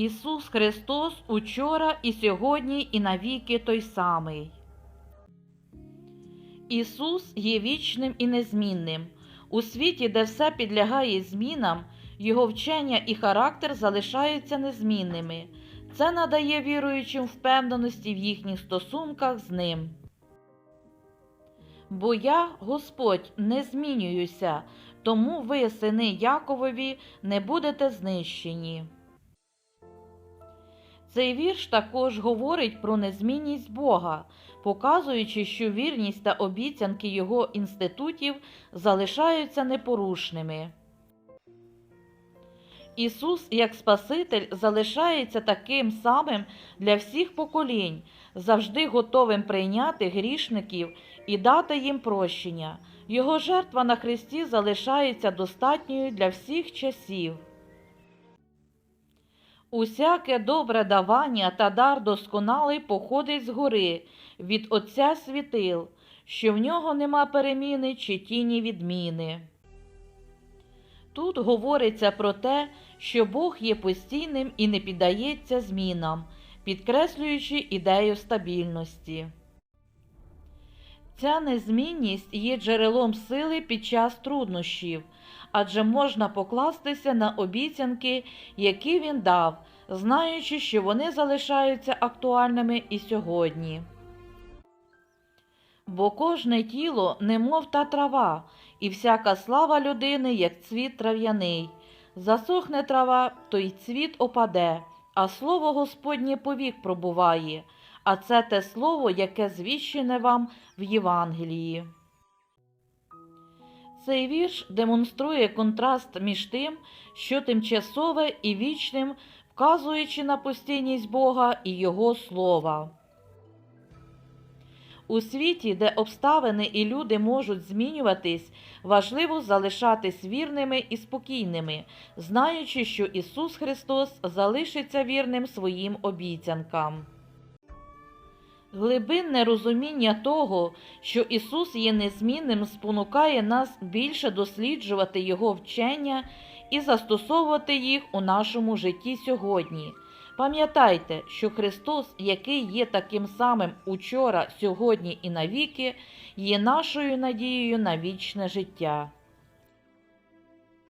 Ісус Христос учора і сьогодні, і навіки той самий. Ісус є вічним і незмінним. У світі, де все підлягає змінам, Його вчення і характер залишаються незмінними. Це надає віруючим впевненості в їхніх стосунках з ним. Бо я, Господь, не змінююся, тому ви, сини Яковові, не будете знищені. Цей вірш також говорить про незмінність Бога, показуючи, що вірність та обіцянки Його інститутів залишаються непорушними. Ісус, як Спаситель, залишається таким самим для всіх поколінь, завжди готовим прийняти грішників і дати їм прощення. Його жертва на Христі залишається достатньою для всіх часів. Усяке добре давання та дар досконалий походить згори від Отця світил, що в нього нема переміни чи тіні відміни. Тут говориться про те, що Бог є постійним і не піддається змінам, підкреслюючи ідею стабільності. Ця незмінність є джерелом сили під час труднощів, адже можна покластися на обіцянки, які він дав, знаючи, що вони залишаються актуальними і сьогодні. Бо кожне тіло немов та трава, і всяка слава людини, як цвіт трав'яний. Засохне трава, то й цвіт опаде, а слово Господнє повік пробуває, а це те слово, яке звіщене вам в Євангелії. Цей вірш демонструє контраст між тим, що тимчасове і вічним, вказуючи на постійність Бога і Його слова. У світі, де обставини і люди можуть змінюватись, важливо залишатись вірними і спокійними, знаючи, що Ісус Христос залишиться вірним своїм обіцянкам. Глибинне розуміння того, що Ісус є незмінним, спонукає нас більше досліджувати Його вчення і застосовувати їх у нашому житті сьогодні. Пам'ятайте, що Христос, який є таким самим учора, сьогодні і навіки, є нашою надією на вічне життя.